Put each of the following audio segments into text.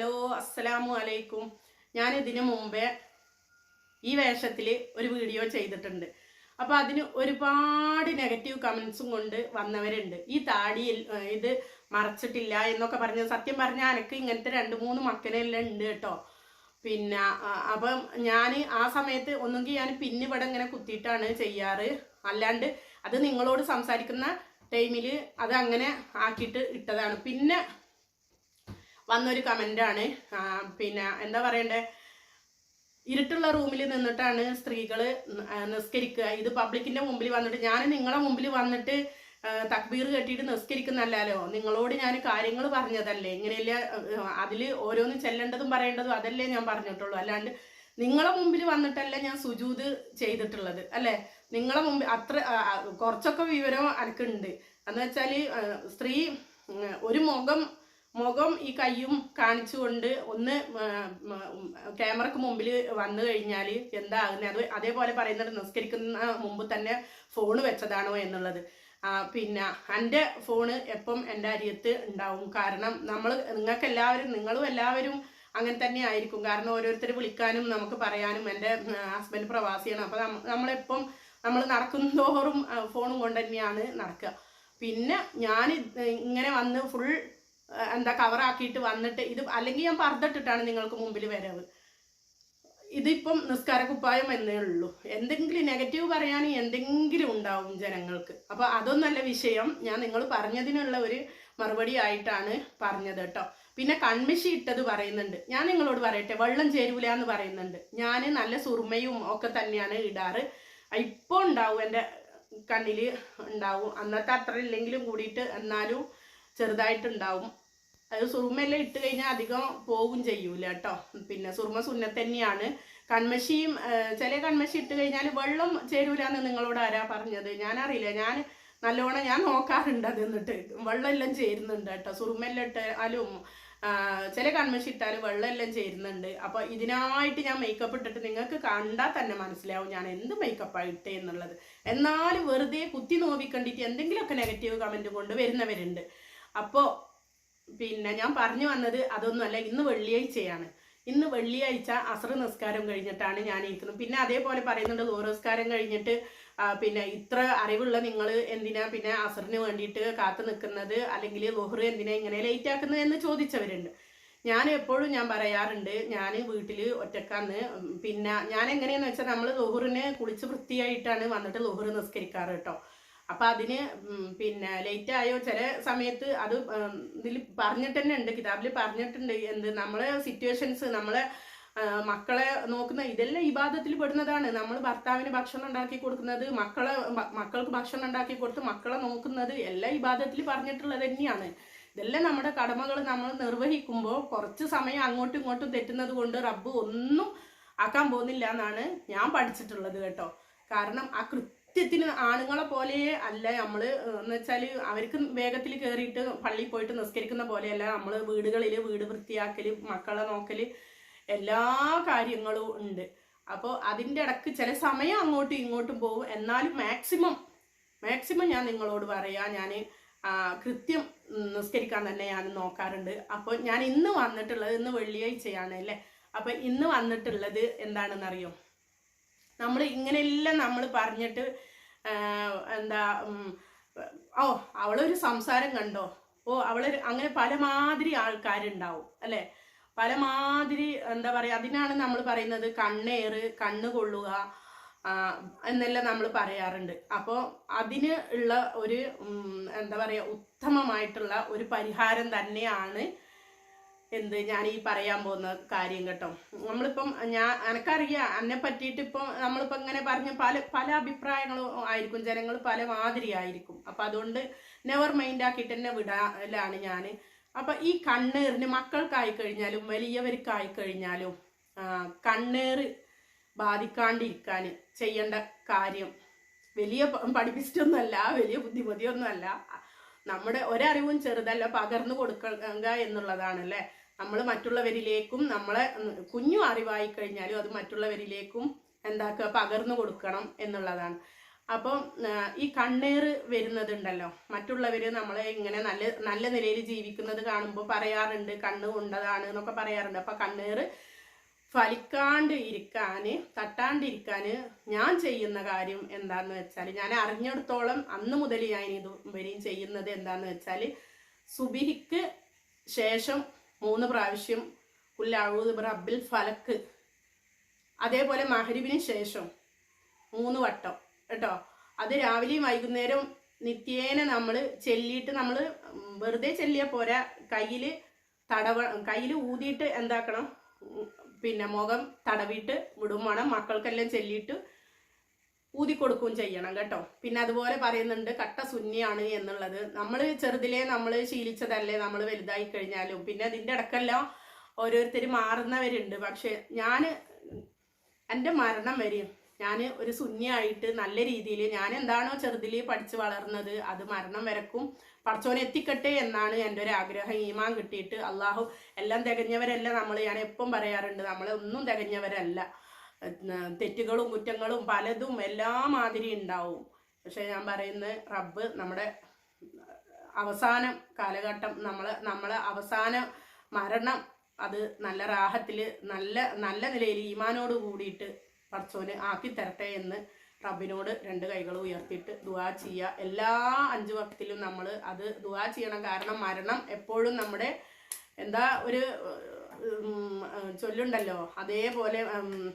Hello അസ്സലാമു അലൈക്കും. ഞാൻ ഇതിനു മുമ്പേ ഈ വേഷത്തിൽ ഒരു വീഡിയോ ചെയ്തിട്ടുണ്ട്. അപ്പോൾ അതിന് ഒരുപാട് നെഗറ്റീവ് കമൻസും കൊണ്ട് വന്നവരുണ്ട്. ഈ താടിയിൽ ഇത് മറച്ചിട്ടില്ല എന്നൊക്കെ പറഞ്ഞ് സത്യം പറഞ്ഞാൽ എനിക്ക് ഇങ്ങനത്തെ രണ്ട് മൂന്ന് മക്കനെല്ലാം ഉണ്ട് കേട്ടോ. പിന്നെ അപ്പം ഞാൻ ആ സമയത്ത് ഒന്നുകിൽ ഞാൻ പിന്നെ ഇവിടെ ഇങ്ങനെ കുത്തിയിട്ടാണ് ചെയ്യാറ്. അല്ലാണ്ട് അത് നിങ്ങളോട് സംസാരിക്കുന്ന ടൈമിൽ അത് അങ്ങനെ ആക്കിയിട്ട് ഇട്ടതാണ്. പിന്നെ വന്നൊരു കമന്റാണ് പിന്നെ എന്താ പറയണ്ടേ? ഇരുട്ടുള്ള റൂമിൽ നിന്നിട്ടാണ് സ്ത്രീകൾ നിസ്കരിക്കുക. ഇത് പബ്ലിക്കിന്റെ മുമ്പിൽ വന്നിട്ട് ഞാൻ നിങ്ങളെ മുമ്പിൽ വന്നിട്ട് തക്ബീർ കെട്ടിയിട്ട് നിസ്കരിക്കുന്നല്ലോ നിങ്ങളോട് ഞാൻ കാര്യങ്ങൾ പറഞ്ഞതല്ലേ? ഇങ്ങനെയല്ല അതിൽ ഓരോന്ന് ചെല്ലേണ്ടതും പറയേണ്ടതും അതല്ലേ ഞാൻ പറഞ്ഞിട്ടുള്ളൂ. അല്ലാണ്ട് നിങ്ങളെ മുമ്പിൽ വന്നിട്ടല്ല ഞാൻ സുജൂത് ചെയ്തിട്ടുള്ളത് അല്ലേ? നിങ്ങളെ മുമ്പിൽ അത്ര കുറച്ചൊക്കെ വിവരം എനിക്കുണ്ട് എന്ന് വെച്ചാൽ സ്ത്രീ ഒരു മുഖം മുഖം ഈ കയ്യും കാണിച്ചുകൊണ്ട് ഒന്ന് ക്യാമറക്ക് മുമ്പിൽ വന്നു കഴിഞ്ഞാൽ എന്താകുന്നത് അത് അതേപോലെ പറയുന്നത് നിസ്കരിക്കുന്ന മുമ്പ് തന്നെ ഫോണ് വെച്ചതാണോ എന്നുള്ളത്. പിന്നെ എന്റെ ഫോണ് എപ്പം എന്റെ അരിയത്ത് ഉണ്ടാവും? കാരണം നമ്മൾ നിങ്ങൾക്ക് എല്ലാവരും നിങ്ങളും എല്ലാവരും അങ്ങനെ തന്നെ ആയിരിക്കും. കാരണം ഓരോരുത്തർ വിളിക്കാനും നമുക്ക് പറയാനും എന്റെ ഹസ്ബൻഡ് പ്രവാസിയാണ്. അപ്പം നമ്മളെപ്പം നമ്മൾ നടക്കുന്നതോറും ഫോണും കൊണ്ട് തന്നെയാണ് നടക്കുക. പിന്നെ ഞാൻ ഇങ്ങനെ വന്ന് ഫുൾ എന്താ കവറാക്കിയിട്ട് വന്നിട്ട് ഇത് അല്ലെങ്കിൽ ഞാൻ പറഞ്ഞിട്ടിട്ടാണ് നിങ്ങൾക്ക് മുമ്പിൽ വരവ്. ഇതിപ്പം നിസ്കാര കുപ്പായം എന്നേ ഉള്ളൂ. എന്തെങ്കിലും നെഗറ്റീവ് പറയാൻ എന്തെങ്കിലും ഉണ്ടാവും ജനങ്ങൾക്ക്. അപ്പോൾ അതൊന്നല്ല വിഷയം. ഞാൻ നിങ്ങൾ പറഞ്ഞതിനുള്ള ഒരു മറുപടി ആയിട്ടാണ് പറഞ്ഞത് കേട്ടോ. പിന്നെ കൺമിഷി ഇട്ടത് പറയുന്നുണ്ട്. ഞാൻ നിങ്ങളോട് പറയട്ടെ വെള്ളം ചേരൂല എന്ന് പറയുന്നുണ്ട്. ഞാൻ നല്ല സുറുമയും ഒക്കെ തന്നെയാണ് ഇടാറ്. ഇപ്പോൾ ഉണ്ടാവും എന്റെ കണ്ണിൽ ഉണ്ടാവും. അന്നത്തെ അത്ര ഇല്ലെങ്കിലും കൂടിയിട്ട് എന്നാലും ചെറുതായിട്ടുണ്ടാവും. അത് സുറുമയെല്ലാം ഇട്ട് കഴിഞ്ഞാൽ അധികം പോവും ചെയ്യൂല കേട്ടോ പിന്നെ സുറുമ സുന്നത്ത് തന്നെയാണ്. കൺമശിയും ചില കൺമശി ഇട്ട് കഴിഞ്ഞാൽ വെള്ളം ചേരൂലെന്ന് നിങ്ങളോട് ആരാ പറഞ്ഞത്? ഞാനറിയില്ല. ഞാൻ നല്ലോണം ഞാൻ നോക്കാറുണ്ട് അത് എന്നിട്ട്. വെള്ളമെല്ലാം ചേരുന്നുണ്ട് കേട്ടോ സുറുമെല്ലാം ഇട്ടാലും ചില കൺമശി ഇട്ടാലും വെള്ളമെല്ലാം ചേരുന്നുണ്ട്. അപ്പൊ ഇതിനായിട്ട് ഞാൻ മേക്കപ്പ് ഇട്ടിട്ട് നിങ്ങൾക്ക് കണ്ടാൽ തന്നെ മനസ്സിലാവും ഞാൻ എന്ത് മേക്കപ്പാണ് ഇട്ടേ എന്നുള്ളത്. എന്നാലും വെറുതെ കുത്തി നോവിക്കണ്ടിട്ട് എന്തെങ്കിലുമൊക്കെ നെഗറ്റീവ് കമന്റ് കൊണ്ട് വരുന്നവരുണ്ട്. അപ്പോൾ പിന്നെ ഞാൻ പറഞ്ഞു വന്നത് അതൊന്നുമല്ല ഇന്ന് വെള്ളിയാഴ്ചയാണ്. ഇന്ന് വെള്ളിയാഴ്ച അസർ നിസ്കാരം കഴിഞ്ഞിട്ടാണ് ഞാൻ ഇരിക്കുന്നത്. പിന്നെ അതേപോലെ പറയുന്നുണ്ട് ഗൗരവസ്കാരം കഴിഞ്ഞിട്ട് പിന്നെ ഇത്ര അറിവുള്ള നിങ്ങൾ എന്തിനാ പിന്നെ അസറിന് വേണ്ടിയിട്ട് കാത്തു നിൽക്കുന്നത്? അല്ലെങ്കിൽ ലോഹറ് എന്തിനാ ഇങ്ങനെ ലേറ്റ് ആക്കുന്നത് എന്ന് ചോദിച്ചവരുണ്ട്. ഞാൻ എപ്പോഴും ഞാൻ പറയാറുണ്ട് ഞാൻ വീട്ടിൽ ഒറ്റക്കാന്ന്. പിന്നെ ഞാൻ എങ്ങനെയാന്ന് വെച്ചാൽ നമ്മൾ ലോഹറിനെ കുളിച്ച് വൃത്തിയായിട്ടാണ് വന്നിട്ട് ലോഹറ് നിസ്കരിക്കാറ് കേട്ടോ. അപ്പൊ അതിന് പിന്നെ ലേറ്റ് ആയോ? ചില സമയത്ത് അത് ഇതിൽ പറഞ്ഞിട്ട് തന്നെ ഉണ്ട് കിതാബിൽ പറഞ്ഞിട്ടുണ്ട് എന്ത് നമ്മളെ സിറ്റുവേഷൻസ് നമ്മളെ മക്കളെ നോക്കുന്ന ഇതെല്ലാം ഇബാദത്തിൽ പെടുന്നതാണ്. നമ്മൾ ഭർത്താവിന് ഭക്ഷണം ഉണ്ടാക്കി കൊടുക്കുന്നത് മക്കളെ മക്കൾക്ക് ഭക്ഷണം ഉണ്ടാക്കി കൊടുത്ത് മക്കളെ നോക്കുന്നത് എല്ലാം ഇബാദത്തിൽ പറഞ്ഞിട്ടുള്ളത് തന്നെയാണ്. ഇതെല്ലാം നമ്മുടെ കടമകൾ നമ്മൾ നിർവഹിക്കുമ്പോൾ കുറച്ച് സമയം അങ്ങോട്ടും ഇങ്ങോട്ടും തെറ്റുന്നത് കൊണ്ട് റബ്ബ് ഒന്നും ആക്കാൻ പോകുന്നില്ല എന്നാണ് ഞാൻ പഠിച്ചിട്ടുള്ളത് കേട്ടോ. കാരണം ആ കൃത്യത്തിന് ആണുങ്ങളെ പോലെ അല്ല നമ്മൾ എന്ന് വെച്ചാൽ അവർക്ക് വേഗത്തിൽ കയറിയിട്ട് പള്ളിയിൽ പോയിട്ട് നിസ്കരിക്കുന്ന പോലെയല്ല നമ്മൾ വീടുകളിൽ വീട് വൃത്തിയാക്കൽ മക്കളെ നോക്കൽ എല്ലാ കാര്യങ്ങളും ഉണ്ട്. അപ്പോൾ അതിന്റെ ഇടയ്ക്ക് ചില സമയം അങ്ങോട്ടും ഇങ്ങോട്ടും പോകും. എന്നാലും മാക്സിമം മാക്സിമം ഞാൻ നിങ്ങളോട് പറയാ ഞാൻ കൃത്യം നിസ്കരിക്കാൻ തന്നെ ഞാൻ നോക്കാറുണ്ട്. അപ്പോൾ ഞാൻ ഇന്ന് വന്നിട്ടുള്ളത് ഇന്ന് വെള്ളിയാഴ്ചയാണ് അല്ലേ? അപ്പോൾ ഇന്ന് വന്നിട്ടുള്ളത് എന്താണെന്നറിയോ? നമ്മൾ ഇങ്ങനെയെല്ലാം നമ്മൾ പറഞ്ഞിട്ട് എന്താ ഓ അവളൊരു സംസാരം കണ്ടോ? ഓ അവളൊരു അങ്ങനെ പലമാതിരി ആൾക്കാരുണ്ടാവും അല്ലേ? പലമാതിരി എന്താ പറയുക അതിനാണ് നമ്മൾ പറയുന്നത് കണ്ണേറ് കണ്ണ് കൊള്ളുക എന്നെല്ലാം നമ്മൾ പറയാറുണ്ട്. അപ്പോൾ അതിന് ഉള്ള ഒരു എന്താ പറയുക ഉത്തമമായിട്ടുള്ള ഒരു പരിഹാരം തന്നെയാണ് എന്ത് ഞാൻ ഈ പറയാൻ പോകുന്ന കാര്യം കേട്ടോ. നമ്മളിപ്പം ഞാൻ എനക്കറിയാം എന്നെ പറ്റിയിട്ട് ഇപ്പം നമ്മളിപ്പോൾ ഇങ്ങനെ പറഞ്ഞ പല പല അഭിപ്രായങ്ങളും ആയിരിക്കും. ജനങ്ങൾ പല മാതിരി ആയിരിക്കും അപ്പം അതുകൊണ്ട് നെവർ മൈൻഡ് ആക്കിയിട്ട് തന്നെ വിടാലാണ് ഞാൻ. അപ്പം ഈ കണ്ണേറിന് മക്കൾക്കായി കഴിഞ്ഞാലും വലിയവർക്കായി കഴിഞ്ഞാലും കണ്ണീർ ബാധിക്കാണ്ടിരിക്കാൻ ചെയ്യേണ്ട കാര്യം വലിയ പഠിപ്പിച്ചിട്ടൊന്നുമല്ല വലിയ ബുദ്ധിമതിയൊന്നുമല്ല. നമ്മുടെ ഒരറിവും ചെറുതല്ല പകർന്നു കൊടുക്കുക എന്നുള്ളതാണല്ലേ? നമ്മൾ മറ്റുള്ളവരിലേക്കും നമ്മളെ കുഞ്ഞു അറിവായി കഴിഞ്ഞാലും അത് മറ്റുള്ളവരിലേക്കും എന്താക്കുക? പകർന്നു കൊടുക്കണം എന്നുള്ളതാണ്. അപ്പം ഈ കണ്ണീറ് വരുന്നതുണ്ടല്ലോ. മറ്റുള്ളവർ നമ്മളെ ഇങ്ങനെ നല്ല നല്ല നിലയിൽ ജീവിക്കുന്നത് കാണുമ്പോൾ പറയാറുണ്ട് കണ്ണ് കൊണ്ടതാണ് എന്നൊക്കെ പറയാറുണ്ട്. അപ്പം കണ്ണീർ ഫലിക്കാണ്ട് ഇരിക്കാന് തട്ടാണ്ടിരിക്കാന് ഞാൻ ചെയ്യുന്ന കാര്യം എന്താന്ന് വെച്ചാൽ ഞാൻ അറിഞ്ഞെടുത്തോളം അന്ന് മുതൽ ഞാൻ ഇതുവരെയും ചെയ്യുന്നത് എന്താന്ന് വെച്ചാൽ സുബിഹിക്ക് ശേഷം മൂന്ന് പ്രാവശ്യം കുല്ലാവൂത് റബ്ബിൽ ഫലക്ക്. അതേപോലെ മഹരിബിന് ശേഷം മൂന്ന് വട്ടം കേട്ടോ? അത് രാവിലെയും വൈകുന്നേരം നിത്യേന നമ്മൾ ചെല്ലിയിട്ട് നമ്മൾ വെറുതെ ചെല്ലിയ പോരാ. കയ്യിൽ തടവ കയ്യിൽ ഊതിയിട്ട് എന്താക്കണം? പിന്നെ മുഖം തടവിയിട്ട് വിടും. വേണം മക്കൾക്കെല്ലാം ചെല്ലിയിട്ട് ഊതി കൊടുക്കുകയും ചെയ്യണം കേട്ടോ. പിന്നെ അതുപോലെ പറയുന്നുണ്ട് കട്ട ശൂന്യാണ് എന്നുള്ളത്. നമ്മൾ ചെറുതിലേ നമ്മൾ ശീലിച്ചതല്ലേ നമ്മൾ വലുതായി കഴിഞ്ഞാലും പിന്നെ അതിന്റെ ഇടക്കെല്ലാം ഓരോരുത്തർ മാറുന്നവരുണ്ട്. പക്ഷെ ഞാൻ എന്റെ മരണം വരെയും ഞാൻ ഒരു ശൂന്യമായിട്ട് നല്ല രീതിയിൽ ഞാൻ എന്താണോ ചെറുതിൽ പഠിച്ച് വളർന്നത് അത് മരണം വരക്കും. പഠിച്ചോനെ എത്തിക്കട്ടെ എന്നാണ് എന്റെ ഒരു ആഗ്രഹം. ഈമാൻ കിട്ടിയിട്ട് അള്ളാഹു എല്ലാം തികഞ്ഞവരല്ല നമ്മൾ ഞാൻ എപ്പം പറയാറുണ്ട് നമ്മളെ ഒന്നും തികഞ്ഞവരല്ല. തെറ്റുകളും കുറ്റങ്ങളും പലതും എല്ലാ മാതിരി ഉണ്ടാവും. പക്ഷെ ഞാൻ പറയുന്നത് റബ്ബ് നമ്മുടെ അവസാനം കാലഘട്ടം നമ്മൾ നമ്മൾ അവസാന മരണം അത് നല്ല റാഹത്തിൽ നല്ല നല്ല നിലയിൽ ഈമാനോട് കൂടിയിട്ട് പർച്ചോന് ആക്കി തരട്ടെ എന്ന് റബ്ബിനോട് രണ്ട് കൈകൾ ഉയർത്തിയിട്ട് ദുവാ ചെയ്യുക എല്ലാ അഞ്ചു വക്തിലും നമ്മൾ അത് ദുവാ ചെയ്യണം. കാരണം മരണം എപ്പോഴും നമ്മുടെ എന്താ ഒരു ചൊല്ലുണ്ടല്ലോ. അതേപോലെ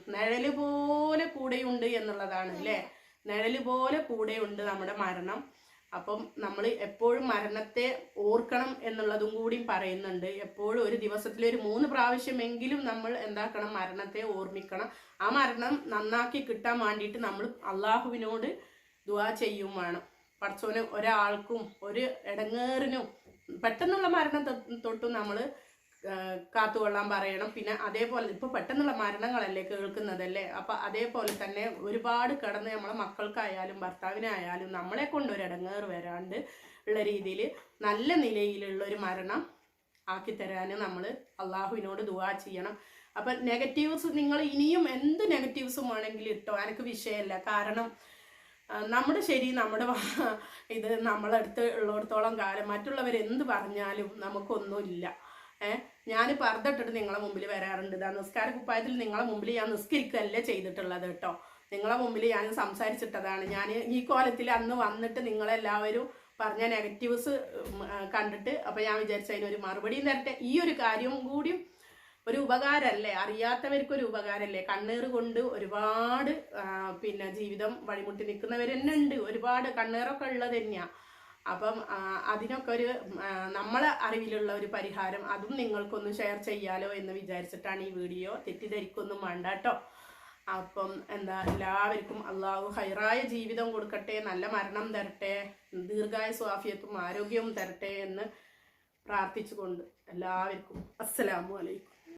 നിഴൽ പോലെ കൂടെയുണ്ട് എന്നുള്ളതാണ് അല്ലേ? നിഴൽ പോലെ കൂടെയുണ്ട് നമ്മുടെ മരണം. അപ്പം നമ്മൾ എപ്പോഴും മരണത്തെ ഓർക്കണം എന്നുള്ളതും കൂടി പറയുന്നുണ്ട്. എപ്പോഴും ഒരു ദിവസത്തിൽ ഒരു മൂന്ന് പ്രാവശ്യമെങ്കിലും നമ്മൾ എന്താക്കണം? മരണത്തെ ഓർമ്മിക്കണം. ആ മരണം നന്നാക്കി കിട്ടാൻ വേണ്ടിയിട്ട് നമ്മൾ അള്ളാഹുവിനോട് ദുവാ ചെയ്യും വേണം. പടച്ചോന് ഒരാൾക്കും ഒരു ഇടങ്ങേറിനും പെട്ടെന്നുള്ള മരണം തൊട്ടും നമ്മൾ കാത്തുകൊള്ളാൻ പറയണം. പിന്നെ അതേപോലെ ഇപ്പൊ പെട്ടെന്നുള്ള മരണങ്ങളല്ലേ കേൾക്കുന്നതല്ലേ? അപ്പൊ അതേപോലെ തന്നെ ഒരുപാട് കടന്ന് നമ്മളെ മക്കൾക്കായാലും ഭർത്താവിനായാലും നമ്മളെ കൊണ്ട് ഒരു വരാണ്ട് ഉള്ള രീതിയിൽ നല്ല നിലയിലുള്ള ഒരു മരണം ആക്കി തരാൻ നമ്മൾ അള്ളാഹുവിനോട് ദുവാ ചെയ്യണം. അപ്പൊ നെഗറ്റീവ്സ് നിങ്ങൾ ഇനിയും എന്ത് നെഗറ്റീവ്സും വേണമെങ്കിലും ഇട്ടോ? എനിക്ക് വിഷയമല്ല കാരണം നമ്മുടെ ശരി നമ്മുടെ ഇത് നമ്മളടുത്ത് ഉള്ളിടത്തോളം കാലം മറ്റുള്ളവർ എന്ത് പറഞ്ഞാലും നമുക്കൊന്നുമില്ല. ഏഹ് ഞാൻ പറഞ്ഞിട്ടിട്ട് നിങ്ങളെ മുമ്പിൽ വരാറുണ്ട്. ഇതാ നിസ്കാര കുപ്പായത്തിൽ നിങ്ങളെ മുമ്പിൽ ഞാൻ നിസ്കരിക്കുകയല്ല ചെയ്തിട്ടുള്ളത് കേട്ടോ നിങ്ങളെ മുമ്പിൽ ഞാൻ സംസാരിച്ചിട്ടതാണ്. ഞാൻ ഈ കോലത്തിൽ അന്ന് വന്നിട്ട് നിങ്ങളെല്ലാവരും പറഞ്ഞ നെഗറ്റീവ്സ് കണ്ടിട്ട് അപ്പം ഞാൻ വിചാരിച്ച അതിനൊരു മറുപടിയും തരട്ടെ. ഈ ഒരു കാര്യവും കൂടിയും ഒരു ഉപകാരമല്ലേ അറിയാത്തവർക്ക് ഒരു ഉപകാരമല്ലേ കണ്ണീർ കൊണ്ട് ഒരുപാട് പിന്നെ ജീവിതം വഴിമുട്ടി നിൽക്കുന്നവർ തന്നെ ഉണ്ട് ഒരുപാട് കണ്ണീറൊക്കെ ഉള്ളത് തന്നെയാ. അപ്പം അതിനൊക്കെ ഒരു നമ്മളെ അറിവിലുള്ള ഒരു പരിഹാരം അതും നിങ്ങൾക്കൊന്ന് ഷെയർ ചെയ്യാലോ എന്ന് വിചാരിച്ചിട്ടാണ് ഈ വീഡിയോ തെറ്റിദ്ധരിക്കൊന്നും വേണ്ട കേട്ടോ അപ്പം എന്താ എല്ലാവർക്കും അള്ളാഹു ഹൈറായ ജീവിതം കൊടുക്കട്ടെ നല്ല മരണം തരട്ടെ ദീർഘായ സ്വാഫിയത്തും ആരോഗ്യവും തരട്ടെ എന്ന് പ്രാർത്ഥിച്ചുകൊണ്ട് എല്ലാവർക്കും അസ്സലാമു അലൈക്കും.